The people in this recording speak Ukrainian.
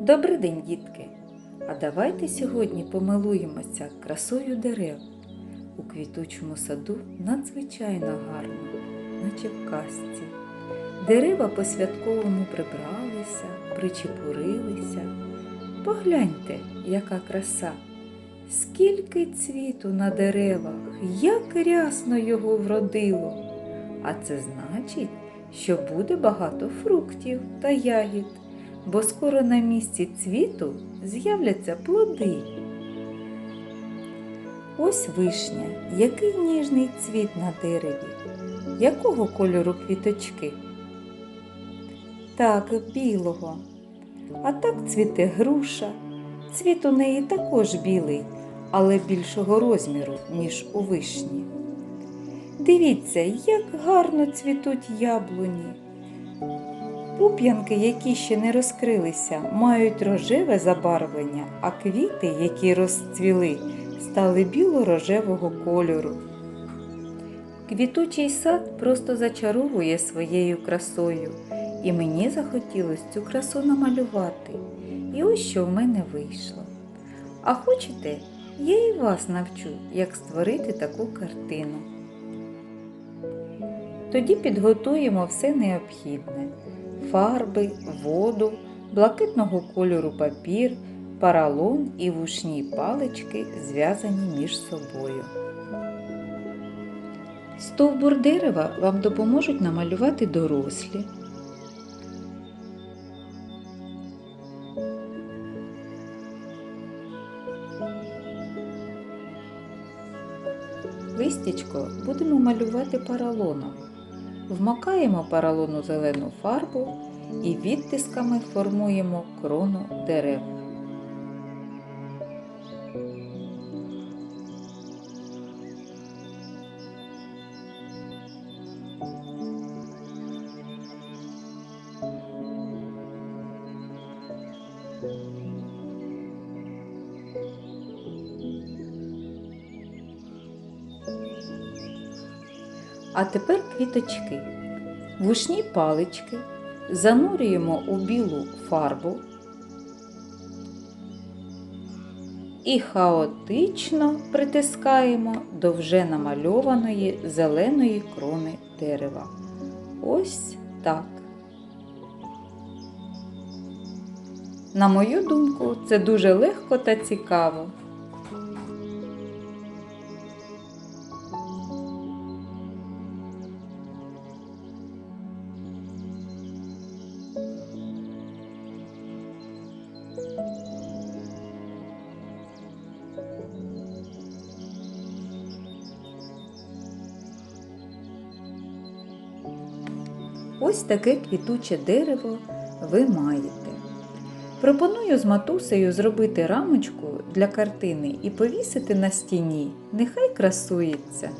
Добрий день, дітки! А давайте сьогодні помилуємося красою дерев. У квітучому саду надзвичайно гарно, наче в казці. Дерева по-святковому прибралися, причепурилися. Погляньте, яка краса! Скільки цвіту на деревах, як рясно його вродило. А це значить, що буде багато фруктів та ягід, бо скоро на місці цвіту з'являться плоди. Ось вишня, який ніжний цвіт на дереві. Якого кольору квіточки? Так, білого. А так цвіте груша. Цвіт у неї також білий, але більшого розміру, ніж у вишні. Дивіться, як гарно цвітуть яблуні. Пуп'янки, які ще не розкрилися, мають рожеве забарвлення, а квіти, які розцвіли, стали біло-рожевого кольору. Квітучий сад просто зачаровує своєю красою, і мені захотілося цю красу намалювати. І ось що в мене вийшло. А хочете, я і вас навчу, як створити таку картину. Тоді підготуємо все необхідне: фарби, воду, блакитного кольору папір, паралон і вушні палички, зв'язані між собою. Стовбур дерева вам допоможуть намалювати дорослі. Листячко будемо малювати паралоном. Вмакаємо паралону зелену фарбу і відтисками формуємо крону дерев. А тепер квіточки. Вушні палички занурюємо у білу фарбу і хаотично притискаємо до вже намальованої зеленої крони дерева. Ось так. На мою думку, це дуже легко та цікаво. Ось таке квітуче дерево ви маєте. Пропоную з матусею зробити рамочку для картини і повісити на стіні. Нехай красується.